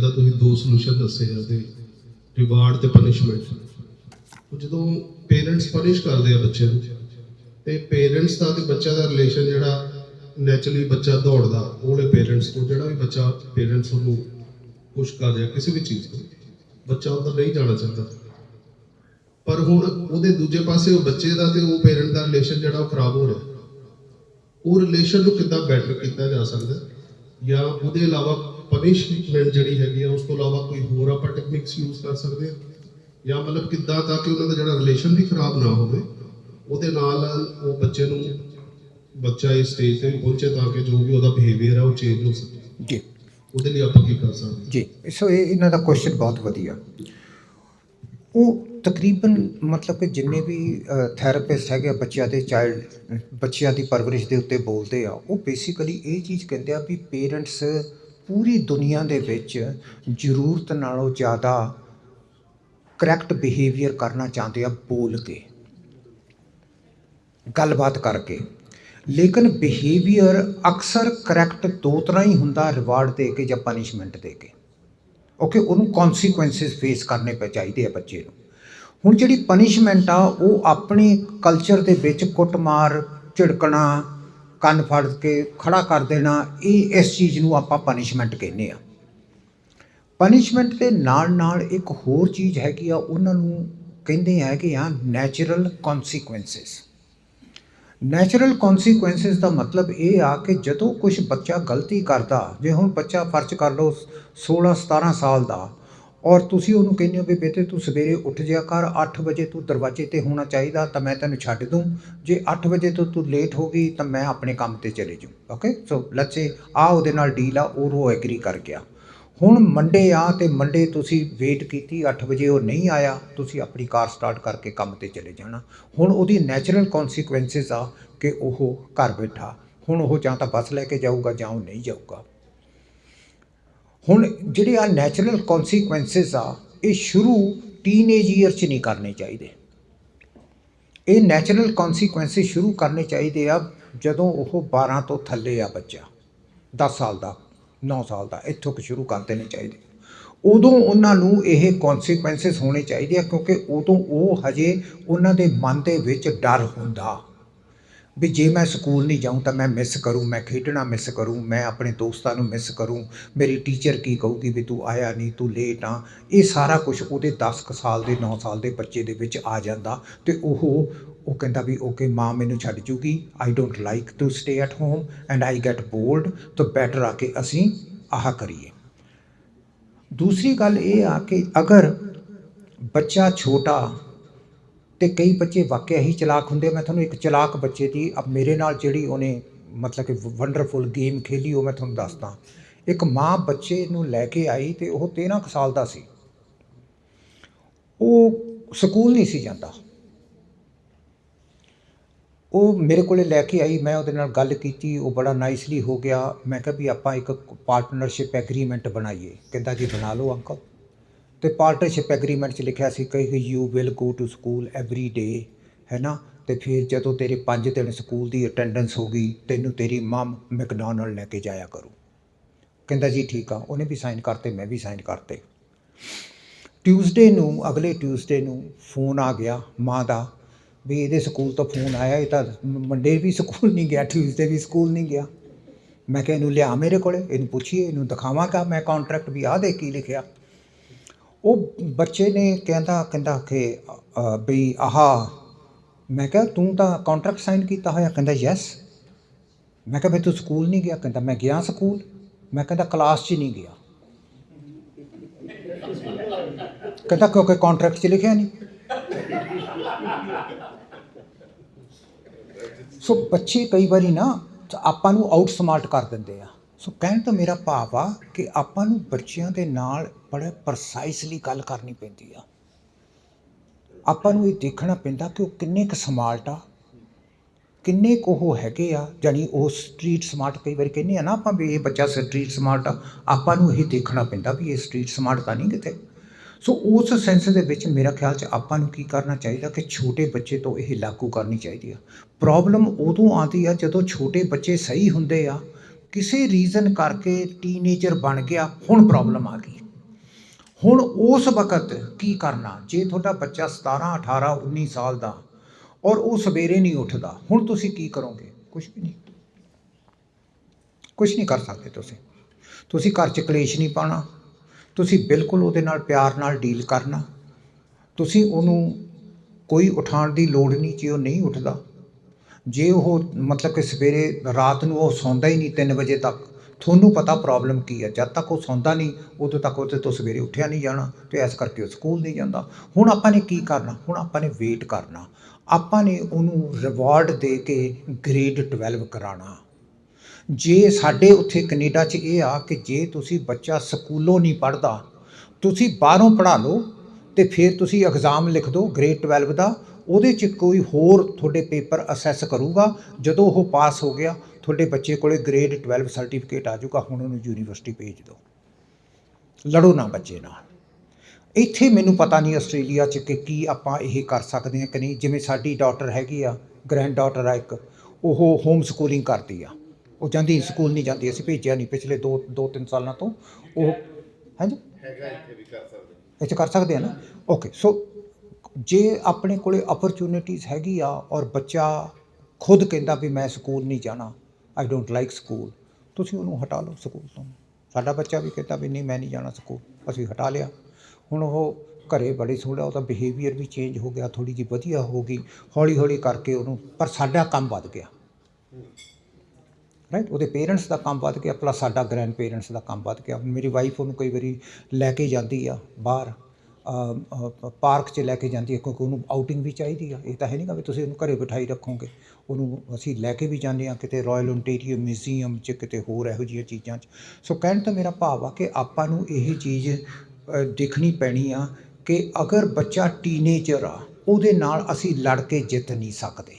ਦਾ ਤੁਸੀਂ ਦੋ ਸੋਲੂਸ਼ਨ ਦੱਸੇ ਆ ਤੇ ਰਿਵਾਰਡ ਤੇ ਪਨਿਸ਼ਮੈਂਟ ਜਦੋਂ ਪੇਰੈਂਟਸ ਪਨਿਸ਼ ਕਰਦੇ ਆ ਬੱਚੇ ਨੂੰ, ਤੇ ਪੇਰੈਂਟਸ ਦਾ ਤੇ ਬੱਚਾ ਦਾ ਰਿਲੇਸ਼ਨ ਜਿਹੜਾ ਨੈਚੁਰਲੀ ਬੱਚਾ ਦੌੜਦਾ ਉਹਲੇ ਪੇਰੈਂਟਸ ਤੋਂ, ਜਿਹੜਾ ਵੀ ਬੱਚਾ ਪੇਰੈਂਟਸ ਨੂੰ ਪੁਸ਼ ਕਰ ਰਿਹਾ ਕਿਸੇ ਵੀ ਚੀਜ਼ ਤੋਂ, ਬੱਚਾ ਉਧਰ ਨਹੀਂ ਜਾਣਾ ਚਾਹੁੰਦਾ। ਪਰ ਹੁਣ ਉਹਦੇ ਦੂਜੇ ਪਾਸੇ ਉਹ ਬੱਚੇ ਦਾ ਤੇ ਉਹ ਪੇਰੈਂਟ ਦਾ ਰਿਲੇਸ਼ਨ ਜਿਹੜਾ ਉਹ ਖਰਾਬ ਹੋ ਰਿਹਾ। ਉਹ ਰਿਲੇਸ਼ਨ ਨੂੰ ਕਿੱਦਾਂ ਬੈਟਰ ਕੀਤਾ ਜਾ ਸਕਦਾ ਜਾਂ ਉਹਦੇ ਇਲਾਵਾ ਪਨਿਸ਼ਮੈਂਟ ਜਿਹੜੀ ਹੈਗੀ ਆ ਉਸ ਤੋਂ ਇਲਾਵਾ ਕੋਈ ਹੋਰ ਆਪਾਂ ਟੈਕਨਿਕਸ ਯੂਜ਼ ਕਰ ਸਕਦੇ ਹਾਂ ਜਾਂ ਮਤਲਬ ਕਿੱਦਾਂ ਤਾਂ ਕਿ ਉਹਨਾਂ ਦਾ ਜਿਹੜਾ ਰਿਲੇਸ਼ਨ ਵੀ ਖਰਾਬ ਨਾ ਹੋਵੇ ਉਹਦੇ ਨਾਲ ਉਹ ਬੱਚੇ ਨੂੰ ਬੱਚਾ ਇਸ ਸਟੇਜ ਤੇ ਪਹੁੰਚੇ ਤਾਂ ਕਿ ਜੋ ਵੀ ਉਹਦਾ ਬਿਹੇਵੀਅਰ ਹੈ ਉਹ ਚੇਂਜ ਹੋ ਸਕੇ। ਜੀ। ਉਹਦੇ ਲਈ ਆਪਾਂ ਕੀ ਕਰ ਸਕਦੇ? ਜੀ। ਸੋ ਇਹ ਇਹਨਾਂ ਦਾ ਕੁਐਸਚਨ ਬਹੁਤ ਵਧੀਆ। ਉਹ ਤਕਰੀਬਨ ਮਤਲਬ ਕਿ ਜਿੰਨੇ ਵੀ ਥੈਰੇਪਿਸਟ ਹੈਗੇ ਆ ਬੱਚਿਆਂ ਦੇ ਚਾਈਲਡ ਬੱਚਿਆਂ ਦੀ ਪਰਵਰਿਸ਼ ਦੇ ਉੱਤੇ ਬੋਲਦੇ ਆ ਉਹ ਬੇਸਿਕਲੀ ਇਹ ਚੀਜ਼ ਕਹਿੰਦੇ ਆ ਵੀ ਪੇਰੈਂਟਸ ਪੂਰੀ ਦੁਨੀਆ ਦੇ ਵਿੱਚ ਜ਼ਰੂਰਤ ਨਾਲੋਂ ਜ਼ਿਆਦਾ ਕਰੈਕਟ ਬਿਹੇਵੀਅਰ ਕਰਨਾ ਚਾਹੁੰਦੇ ਆ ਬੋਲ ਕੇ। ਗੱਲਬਾਤ ਕਰਕੇ। ਲੇਕਿਨ ਬਿਹੇਵੀਅਰ ਅਕਸਰ ਕਰੈਕਟ ਦੋ ਤਰ੍ਹਾਂ ਹੀ ਹੁੰਦਾ ਰਿਵਾਰਡ ਦੇ ਕੇ ਜਾਂ ਪਨਿਸ਼ਮੈਂਟ ਦੇ ਕੇ। ਓਕੇ ਉਹਨੂੰ ਕਨਸੀਕੁਐਂਸਸ ਫੇਸ ਕਰਨੇ ਪੈ ਚਾਹੀਦੇ ਆ ਬੱਚੇ ਨੂੰ। ਹੁਣ ਜਿਹੜੀ ਪਨਿਸ਼ਮੈਂਟ ਆ, ਉਹ ਆਪਣੇ ਕਲਚਰ ਦੇ ਵਿੱਚ ਕੁੱਟਮਾਰ, ਝਿੜਕਣਾ ਕੰਨ ਫੜ ਕੇ ਖੜਾ ਕਰ ਦੇਣਾ, ਇਹ ਇਸ ਚੀਜ਼ ਨੂੰ ਆਪਾਂ ਪਨਿਸ਼ਮੈਂਟ ਕਹਿੰਦੇ ਆ ਪਨਿਸ਼ਮੈਂਟ ਦੇ ਨਾਲ ਨਾਲ ਇੱਕ ਹੋਰ ਚੀਜ਼ ਹੈਗੀ ਆ, ਉਹਨਾਂ ਨੂੰ ਕਹਿੰਦੇ ਹੈਗੇ ਆ ਨੈਚੁਰਲ ਕਨਸੀਕੁਐਂਸਸ ਨੈਚੁਰਲ ਕਨਸੀਕੁਐਂਸਸ ਦਾ ਮਤਲਬ ਇਹ ਆ ਕਿ ਜਦੋਂ ਕੁਝ ਬੱਚਾ ਗਲਤੀ ਕਰਦਾ, ਜੇ ਹੁਣ ਬੱਚਾ ਫਰਜ਼ ਕਰ ਲਓ 16 17 ਸਾਲ ਦਾ ਔਰ ਤੁਸੀਂ ਉਹਨੂੰ ਕਹਿੰਦੇ ਹੋ ਵੀ ਬੇਟੇ ਤੂੰ ਸਵੇਰੇ ਉੱਠ ਜਿਆ ਕਰ 8 ਵਜੇ ਤੂੰ ਦਰਵਾਜ਼ੇ ਤੇ ਹੋਣਾ ਚਾਹੀਦਾ ਤਾਂ ਮੈਂ ਤੈਨੂੰ ਛੱਡ ਦੂੰ। ਜੇ 8 ਵਜੇ ਤੋਂ ਤੂੰ ਲੇਟ ਹੋ ਗਈ ਤਾਂ ਮੈਂ ਆਪਣੇ ਕੰਮ ਤੇ ਚਲੇ ਜਾਊਂ। ਓਕੇ ਸੋ ਲੈਟਸ ਸੇ ਆ ਉਹਦੇ ਨਾਲ ਡੀਲ ਆ, ਉਹ ਉਹ ਐਗਰੀ ਕਰ ਗਿਆ। ਹੁਣ ਮੰਡੇ ਆ ਤੇ ਮੰਡੇ ਤੁਸੀਂ ਵੇਟ ਕੀਤੀ 8 ਵਜੇ ਉਹ ਨਹੀਂ ਆਇਆ, ਤੁਸੀਂ ਆਪਣੀ ਕਾਰ ਸਟਾਰਟ ਕਰਕੇ ਕੰਮ ਤੇ ਚਲੇ ਜਾਣਾ। ਹੁਣ ਉਹਦੀ ਨੈਚੁਰਲ ਕਨਸੀਕੁਐਂਸਸ ਆ ਕਿ ਉਹ ਘਰ ਬੈਠਾ। ਹੁਣ ਉਹ ਜਾਂ ਤਾਂ ਬੱਸ ਲੈ ਕੇ ਜਾਊਗਾ ਜਾਂ ਉਹ ਨਹੀਂ ਜਾਊਗਾ। ਹੁਣ ਜਿਹੜੇ ਆ ਨੈਚੁਰਲ ਕਨਸੀਕੁਐਂਸਸ ਆ, ਇਹ ਸ਼ੁਰੂ ਟੀਨੇਜ ਈਅਰ 'ਚ ਨਹੀਂ ਕਰਨੇ ਚਾਹੀਦੇ। ਇਹ ਨੈਚੁਰਲ ਕਨਸੀਕੁਐਂਸਸ ਸ਼ੁਰੂ ਕਰਨੇ ਚਾਹੀਦੇ ਆ ਜਦੋਂ ਉਹ 12 ਤੋਂ ਥੱਲੇ ਆ ਬੱਚਾ 10 ਸਾਲ ਦਾ 9 ਸਾਲ ਦਾ, ਇੱਥੋਂ ਕੁ ਸ਼ੁਰੂ ਕਰ ਦੇਣੇ ਚਾਹੀਦੇ। ਉਦੋਂ ਉਹਨਾਂ ਨੂੰ ਇਹ ਕਨਸੀਕੁਐਂਸਸ ਹੋਣੇ ਚਾਹੀਦੇ ਆ ਕਿਉਂਕਿ ਉਦੋਂ ਉਹ ਹਜੇ ਉਹਨਾਂ ਦੇ ਮਨ ਦੇ ਵਿੱਚ ਡਰ ਹੁੰਦਾ। ਵੀ ਜੇ ਮੈਂ ਸਕੂਲ ਨਹੀਂ ਜਾਊਂ ਤਾਂ ਮੈਂ ਮਿਸ ਕਰੂੰ, ਮੈਂ ਖੇਡਣਾ ਮਿਸ ਕਰੂੰ, ਮੈਂ ਆਪਣੇ ਦੋਸਤਾਂ ਨੂੰ ਮਿਸ ਕਰੂੰ। ਮੇਰੀ ਟੀਚਰ ਕੀ ਕਹੂਗੀ ਵੀ ਤੂੰ ਆਇਆ ਨਹੀਂ, ਤੂੰ ਲੇਟ ਆ। ਇਹ ਸਾਰਾ ਕੁਝ ਉਹਦੇ 10 ਕੁ ਸਾਲ ਦੇ 9 ਸਾਲ ਦੇ ਬੱਚੇ ਦੇ ਵਿੱਚ ਆ ਜਾਂਦਾ ਤੇ ਉਹ ਉਹ ਕਹਿੰਦਾ ਵੀ ਓਕੇ ਮਾਂ ਮੈਨੂੰ ਛੱਡ ਜੂਗੀ। I don't like to stay at home and I get bored ਤਾਂ ਬੈਟਰ ਆ ਕਿ ਅਸੀਂ ਆਹ ਕਰੀਏ। ਦੂਸਰੀ ਗੱਲ ਇਹ ਆ ਕਿ ਅਗਰ ਬੱਚਾ ਛੋਟਾ ਤੇ ਕਈ ਬੱਚੇ ਵਾਕਿਆ ਹੀ ਚਲਾਕ ਹੁੰਦੇ ਮੈਂ ਤੁਹਾਨੂੰ ਇੱਕ ਚਲਾਕ ਬੱਚੇ ਦੀ ਅਬ ਮੇਰੇ ਨਾਲ ਜਿਹੜੀ ਉਹਨੇ ਮਤਲਬ ਕਿ ਵੰਡਰਫੁਲ ਗੇਮ ਖੇਲੀ ਉਹ ਮੈਂ ਤੁਹਾਨੂੰ ਦੱਸਦਾ। ਇੱਕ ਮਾਂ ਬੱਚੇ ਨੂੰ ਲੈ ਕੇ ਆਈ ਤੇ ਉਹ 13 ਕੁ ਸਾਲ ਦਾ ਸੀ। ਉਹ ਸਕੂਲ ਨਹੀਂ ਸੀ ਜਾਂਦਾ। ਉਹ ਮੇਰੇ ਕੋਲੇ ਲੈ ਕੇ ਆਈ, ਮੈਂ ਉਹਦੇ ਨਾਲ ਗੱਲ ਕੀਤੀ, ਉਹ ਬੜਾ ਨਾਈਸਲੀ ਹੋ ਗਿਆ। ਮੈਂ ਕਿਹਾ ਵੀ ਆਪਾਂ ਇੱਕ ਪਾਰਟਨਰਸ਼ਿਪ ਐਗਰੀਮੈਂਟ ਬਣਾਈਏ। ਕਹਿੰਦਾ ਜੀ ਬਣਾ ਲਓ ਅੰਕਲ ਤੇ ਪਾਰਟਨਰਸ਼ਿਪ ਐਗਰੀਮੈਂਟ 'ਚ ਲਿਖਿਆ ਸੀ ਕਿ you will go to school every day ਹੈ ਨਾ? ਤੇ ਫਿਰ ਜਦੋਂ ਤੇਰੇ 5 ਦਿਨ ਸਕੂਲ ਦੀ ਅਟੈਂਡੈਂਸ ਹੋ ਗਈ, ਤੈਨੂੰ ਤੇਰੀ ਮਮ ਮੈਕਡੋਨਲਡ ਲੈ ਕੇ ਜਾਇਆ ਕਰੂ। ਕਹਿੰਦਾ ਜੀ ਠੀਕ ਆ, ਉਹਨੇ ਵੀ ਸਾਈਨ ਕਰਤੇ, ਮੈਂ ਵੀ ਸਾਈਨ ਕਰਤੇ। ਟਿਊਜ਼ਡੇ ਨੂੰ, ਅਗਲੇ ਟਿਊਜ਼ਡੇ ਨੂੰ ਫੋਨ ਆ ਗਿਆ ਮਾਂ ਦਾ, ਵੀ ਇਹਦੇ ਸਕੂਲ ਤੋਂ ਫੋਨ ਆਇਆ, ਇਹ ਤਾਂ ਮੰਡੇ ਵੀ ਸਕੂਲ ਨਹੀਂ ਗਿਆ ਟਿਊਜ਼ਡੇ ਵੀ ਸਕੂਲ ਨਹੀਂ ਗਿਆ। ਮੈਂ ਕਿਹਾ ਇਹਨੂੰ ਲਿਆ ਮੇਰੇ ਕੋਲੇ, ਇਹਨੂੰ ਪੁੱਛੀਏ, ਇਹਨੂੰ ਦਿਖਾਵਾਂਗਾ, ਮੈਂ ਕੰਟਰੈਕਟ ਵੀ ਆ ਦੇ ਕੀ ਲਿਖਿਆ। ਉਹ ਬੱਚੇ ਨੇ ਕਹਿੰਦਾ ਕਹਿੰਦਾ ਕਿ ਬਈ, ਆਹਾ, ਮੈਂ ਕਿਹਾ, ਤੂੰ ਤਾਂ ਕੰਟਰੈਕਟ ਸਾਈਨ ਕੀਤਾ ਹੋਇਆ। ਕਹਿੰਦਾ ਯੈਸ ਮੈਂ ਕਿਹਾ, ਬਈ, ਤੂੰ ਸਕੂਲ ਨਹੀਂ ਗਿਆ? ਕਹਿੰਦਾ, ਮੈਂ ਗਿਆ ਸਕੂਲ। ਮੈਂ ਕਹਿੰਦਾ ਕਲਾਸ 'ਚ ਨਹੀਂ ਗਿਆ। ਕਹਿੰਦਾ, ਕਿਉਂਕਿ ਕੰਟਰੈਕਟ 'ਚ ਲਿਖਿਆ ਨਹੀਂ। ਸੋ ਬੱਚੇ ਕਈ ਵਾਰੀ ਨਾ, ਆਪਾਂ ਨੂੰ ਆਊਟ ਸਮਾਰਟ ਕਰ ਦਿੰਦੇ ਆ। ਸੋ ਕਹਿਣ ਤੋਂ ਮੇਰਾ ਭਾਵ ਆ ਕਿ ਆਪਾਂ ਨੂੰ ਬੱਚਿਆਂ ਦੇ ਨਾਲ ਬੜੇ ਪ੍ਰਸਾਈਸਲੀ ਗੱਲ ਕਰਨੀ ਪੈਂਦੀ ਆ। ਆਪਾਂ ਨੂੰ ਇਹ ਦੇਖਣਾ ਪੈਂਦਾ ਕਿ ਉਹ ਕਿੰਨੇ ਕੁ ਸਮਾਰਟ ਆ, ਕਿੰਨੇ ਕੁ ਉਹ ਹੈਗੇ ਆ ਜਾਨੀ ਉਹ ਸਟਰੀਟ ਸਮਾਰਟ ਕਈ ਵਾਰੀ ਕਹਿੰਦੇ ਆ ਨਾ ਆਪਾਂ ਵੀ ਇਹ ਬੱਚਾ ਸਟਰੀਟ ਸਮਾਰਟ ਆ, ਆਪਾਂ ਨੂੰ ਇਹ ਦੇਖਣਾ ਪੈਂਦਾ ਵੀ ਇਹ ਸਟਰੀਟ ਸਮਾਰਟ ਤਾਂ ਨਹੀਂ ਕਿਤੇ। ਸੋ ਉਸ ਸੈਂਸ ਦੇ ਵਿੱਚ ਮੇਰਾ ਖਿਆਲ 'ਚ ਆਪਾਂ ਨੂੰ ਕੀ ਕਰਨਾ ਚਾਹੀਦਾ ਕਿ ਛੋਟੇ ਬੱਚੇ ਤੋਂ ਇਹ ਲਾਗੂ ਕਰਨੀ ਚਾਹੀਦੀ ਆ। ਪ੍ਰੋਬਲਮ ਉਦੋਂ ਆਉਂਦੀ ਆ ਜਦੋਂ ਛੋਟੇ ਬੱਚੇ ਸਹੀ ਹੁੰਦੇ ਆ ਕਿਸੇ ਰੀਜ਼ਨ ਕਰਕੇ ਟੀਨੇਜਰ ਬਣ ਗਿਆ, ਹੁਣ ਪ੍ਰੋਬਲਮ ਆ ਗਈ। ਹੁਣ ਉਸ ਵਕਤ ਕੀ ਕਰਨਾ? ਜੇ ਤੁਹਾਡਾ ਬੱਚਾ 17 18 19 ਸਾਲ ਦਾ ਔਰ ਉਹ ਸਵੇਰੇ ਨਹੀਂ ਉੱਠਦਾ, ਹੁਣ ਤੁਸੀਂ ਕੀ ਕਰੋਗੇ? ਕੁਝ ਵੀ ਨਹੀਂ। ਕੁਝ ਨਹੀਂ ਕਰ ਸਕਦੇ ਤੁਸੀਂ। ਤੁਸੀਂ ਘਰ 'ਚ ਕਲੇਸ਼ ਨਹੀਂ ਪਾਣਾ ਤੁਸੀਂ ਬਿਲਕੁਲ ਉਹਦੇ ਨਾਲ ਪਿਆਰ ਨਾਲ ਡੀਲ ਕਰਨਾ। ਤੁਸੀਂ ਉਹਨੂੰ ਕੋਈ ਉਠਾਉਣ ਦੀ ਲੋੜ ਨਹੀਂ ਜੇ ਉਹ ਨਹੀਂ ਉੱਠਦਾ। ਜੇ ਉਹ ਮਤਲਬ ਕਿ ਸਵੇਰੇ ਰਾਤ ਨੂੰ ਉਹ ਸੌਂਦਾ ਹੀ ਨਹੀਂ 3 ਵਜੇ ਤੱਕ, ਤੁਹਾਨੂੰ ਪਤਾ ਪ੍ਰੋਬਲਮ ਕੀ ਹੈ? ਜਦ ਤੱਕ ਉਹ ਸੌਂਦਾ ਨਹੀਂ, ਉਦੋਂ ਤੱਕ ਉਹਦੇ ਤੋਂ ਸਵੇਰੇ ਉੱਠਿਆ ਨਹੀਂ ਜਾਣਾ ਤੇ ਇਸ ਕਰਕੇ ਉਹ ਸਕੂਲ ਨਹੀਂ ਜਾਂਦਾ। ਹੁਣ ਆਪਾਂ ਨੇ ਕੀ ਕਰਨਾ? ਹੁਣ ਆਪਾਂ ਨੇ ਵੇਟ ਕਰਨਾ। ਆਪਾਂ ਨੇ ਉਹਨੂੰ ਰਿਵਾਰਡ ਦੇ ਕੇ ਗ੍ਰੇਡ 12 ਕਰਾਉਣਾ ਜੇ ਸਾਡੇ ਉੱਥੇ ਕੈਨੇਡਾ 'ਚ ਇਹ ਆ ਕਿ ਜੇ ਤੁਸੀਂ ਬੱਚਾ ਸਕੂਲੋਂ ਨਹੀਂ ਪੜ੍ਹਦਾ, ਤੁਸੀਂ ਬਾਹਰੋਂ ਪੜ੍ਹਾ ਲਓ ਤੇ ਫਿਰ ਤੁਸੀਂ ਐਗਜ਼ਾਮ ਲਿਖ ਦਿਓ ਗ੍ਰੇਡ 12 ਦਾ ਉਹਦੇ 'ਚ ਕੋਈ ਹੋਰ ਤੁਹਾਡੇ ਪੇਪਰ ਅਸੈਸ ਕਰੂਗਾ? ਜਦੋਂ ਉਹ ਪਾਸ ਹੋ ਗਿਆ ਤੁਹਾਡੇ ਬੱਚੇ ਕੋਲੇ ਗ੍ਰੇਡ 12 ਸਰਟੀਫਿਕੇਟ ਆ ਜਾਊਗਾ ਹੁਣ ਉਹਨੂੰ ਯੂਨੀਵਰਸਿਟੀ ਭੇਜ ਦਿਓ। ਲੜੋ ਨਾ ਬੱਚੇ ਨਾਲ। ਇੱਥੇ ਮੈਨੂੰ ਪਤਾ ਨਹੀਂ ਆਸਟ੍ਰੇਲੀਆ 'ਚ ਕਿ ਕੀ ਆਪਾਂ ਇਹ ਕਰ ਸਕਦੇ ਹਾਂ ਕਿ ਨਹੀਂ। ਜਿਵੇਂ ਸਾਡੀ ਡਾਟਰ ਹੈਗੀ ਆ ਗ੍ਰੈਂਡ ਡਾਟਰ ਆ ਇੱਕ ਉਹ ਹੋਮ ਸਕੂਲਿੰਗ ਕਰਦੀ ਆ। ਉਹ ਜਾਂਦੀ ਸਕੂਲ ਨਹੀਂ ਜਾਂਦੀ ਅਸੀਂ ਭੇਜਿਆ ਨਹੀਂ ਪਿਛਲੇ 2 2 3 ਸਾਲਾਂ ਤੋਂ। ਉਹ ਹਾਂਜੀ? ਇੱਥੇ ਕਰ ਸਕਦੇ ਆ ਨਾ? ਓਕੇ ਸੋ ਜੇ ਆਪਣੇ ਕੋਲੇ ਅਪਰਚੂਨਿਟੀਜ਼ ਹੈਗੀ ਆ ਔਰ ਬੱਚਾ ਖੁਦ ਕਹਿੰਦਾ ਵੀ ਮੈਂ ਸਕੂਲ ਨਹੀਂ ਜਾਣਾ ਆਈ ਡੋਂਟ ਲਾਈਕ ਸਕੂਲ ਤੁਸੀਂ ਉਹਨੂੰ ਹਟਾ ਲਓ ਸਕੂਲ ਤੋਂ। ਸਾਡਾ ਬੱਚਾ ਵੀ ਕਹਿੰਦਾ ਵੀ ਨਹੀਂ, ਮੈਂ ਨਹੀਂ ਜਾਣਾ ਸਕੂਲ, ਅਸੀਂ ਹਟਾ ਲਿਆ। ਹੁਣ ਉਹ ਘਰੇ ਬੜੀ ਸੋਹਣਾ ਉਹਦਾ ਬਿਹੇਵੀਅਰ ਵੀ ਚੇਂਜ ਹੋ ਗਿਆ ਥੋੜੀ ਜਿਹੀ ਵਧੀਆ ਹੋ ਗਈ ਹੌਲੀ ਹੌਲੀ ਕਰਕੇ ਉਹਨੂੰ, ਪਰ ਸਾਡਾ ਕੰਮ ਵੱਧ ਗਿਆ। ਰਾਈਟ ਉਹਦੇ ਪੇਰੈਂਟਸ ਦਾ ਕੰਮ ਵੱਧ ਗਿਆ ਪਲੱਸ ਸਾਡਾ ਗ੍ਰੈਂਡ ਪੇਰੈਂਟਸ ਦਾ ਕੰਮ ਵੱਧ ਗਿਆ। ਮੇਰੀ ਵਾਈਫ ਉਹਨੂੰ ਕਈ ਵਾਰੀ ਲੈ ਕੇ ਜਾਂਦੀ ਆ ਬਾਹਰ। ਪਾਰਕ 'ਚ ਲੈ ਕੇ ਜਾਂਦੀ ਹੈ, ਕਿਉਂਕਿ ਉਹਨੂੰ ਆਊਟਿੰਗ ਵੀ ਚਾਹੀਦੀ ਆ। ਇਹ ਤਾਂ ਹੈ ਨਹੀਂ ਕਿ ਵੀ ਤੁਸੀਂ ਉਹਨੂੰ ਘਰੇ ਬਿਠਾਈ ਰੱਖੋਗੇ। ਉਹਨੂੰ ਅਸੀਂ ਲੈ ਕੇ ਵੀ ਜਾਂਦੇ ਆ ਕਿਤੇ ਰਾਇਲ ਓਨਟਾਰੀਓ ਮਿਊਜ਼ੀਅਮ 'ਚ, ਕਿਤੇ ਹੋਰ ਇਹੋ ਜਿਹੀਆਂ ਚੀਜ਼ਾਂ 'ਚ। ਸੋ ਕਹਿਣ ਤਾਂ ਮੇਰਾ ਭਾਵ ਆ ਕਿ ਆਪਾਂ ਨੂੰ ਇਹ ਚੀਜ਼ ਦੇਖਣੀ ਪੈਣੀ ਆ ਕਿ ਅਗਰ ਬੱਚਾ ਟੀਨੇਜਰ ਆ, ਉਹਦੇ ਨਾਲ ਅਸੀਂ ਲੜ ਕੇ ਜਿੱਤ ਨਹੀਂ ਸਕਦੇ।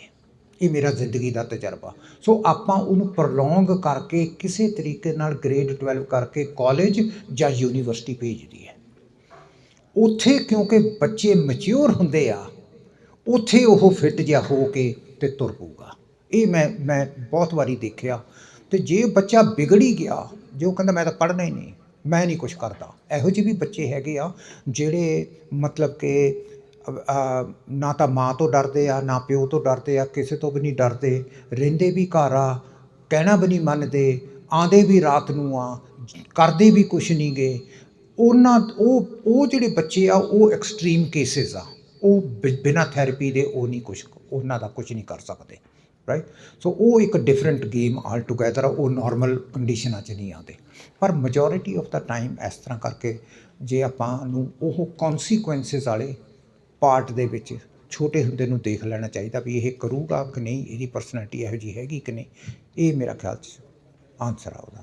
ਇਹ ਮੇਰਾ ਜ਼ਿੰਦਗੀ ਦਾ ਤਜਰਬਾ। ਸੋ ਆਪਾਂ ਉਹਨੂੰ ਪ੍ਰੋਲੋਂਗ ਕਰਕੇ ਕਿਸੇ ਤਰੀਕੇ ਨਾਲ ਗ੍ਰੇਡ 12 ਕਰਕੇ ਕਾਲਜ ਜਾਂ ਯੂਨੀਵਰਸਿਟੀ ਭੇਜਦੀ ਹੈ। ਉੱਥੇ ਕਿਉਂਕਿ ਬੱਚੇ ਮੈਚੁਰ ਹੁੰਦੇ ਆ, ਉੱਥੇ ਉਹ ਫਿੱਟ ਜਿਹਾ ਹੋ ਕੇ ਤੇ ਤੁਰ ਪਊਗਾ। ਇਹ ਮੈਂ ਮੈਂ ਬਹੁਤ ਵਾਰੀ ਦੇਖਿਆ ਤੇ ਜੇ ਬੱਚਾ ਵਿਗੜੀ ਗਿਆ, ਜੋ ਕਹਿੰਦਾ ਮੈਂ ਤਾਂ ਪੜ੍ਹਨਾ ਹੀ ਨਹੀਂ, ਮੈਂ ਨਹੀਂ ਕੁਝ ਕਰਦਾ। ਇਹੋ ਜਿਹੇ ਵੀ ਬੱਚੇ ਹੈਗੇ ਆ ਜਿਹੜੇ ਮਤਲਬ ਕਿ ਨਾ ਤਾਂ ਮਾਂ ਤੋਂ ਡਰਦੇ ਆ, ਨਾ ਪਿਓ ਤੋਂ ਡਰਦੇ ਆ, ਕਿਸੇ ਤੋਂ ਵੀ ਨਹੀਂ ਡਰਦੇ, ਰਹਿੰਦੇ ਵੀ ਘਰ ਆ, ਕਹਿਣਾ ਵੀ ਨਹੀਂ ਮੰਨਦੇ ਆਂਦੇ ਵੀ ਰਾਤ ਨੂੰ ਆ, ਕਰਦੇ ਵੀ ਕੁਛ ਨਹੀਂ ਗੇ ਉਹਨਾਂ, ਉਹ ਉਹ ਜਿਹੜੇ ਬੱਚੇ ਆ, ਉਹ ਐਕਸਟ੍ਰੀਮ ਕੇਸਿਸ ਆ। ਉਹ ਬਿ- ਬਿਨਾਂ ਥੈਰੇਪੀ ਦੇ ਉਹ ਨਹੀਂ ਕੁਝ ਉਹਨਾਂ ਦਾ ਕੁਝ ਨਹੀਂ ਕਰ ਸਕਦੇ ਰਾਈਟ ਸੋ ਉਹ ਇੱਕ ਡਿਫਰੈਂਟ ਗੇਮ ਆਲ ਟੁਗੇਦਰ ਉਹ ਨਾਰਮਲ ਕੰਡੀਸ਼ਨਾਂ 'ਚ ਨਹੀਂ ਆਉਂਦੇ। ਪਰ ਮੈਜੋਰਿਟੀ ਆਫ ਦਾ ਟਾਈਮ ਇਸ ਤਰ੍ਹਾਂ ਕਰਕੇ ਜੇ ਆਪਾਂ ਨੂੰ ਉਹ ਕਨਸੀਕੁਐਂਸਸ ਵਾਲੇ ਪਾਰਟ ਦੇ ਵਿੱਚ ਛੋਟੇ ਹੁੰਦੇ ਨੂੰ ਦੇਖ ਲੈਣਾ ਚਾਹੀਦਾ ਵੀ ਇਹ ਕਰੂਗਾ ਕਿ ਨਹੀਂ, ਇਹਦੀ ਪਰਸਨੈਲਿਟੀ ਇਹੋ ਜਿਹੀ ਹੈਗੀ ਕਿ ਨਹੀਂ, ਇਹ ਮੇਰਾ ਖਿਆਲ 'ਚ ਆਨਸਰ ਆ ਉਹਦਾ।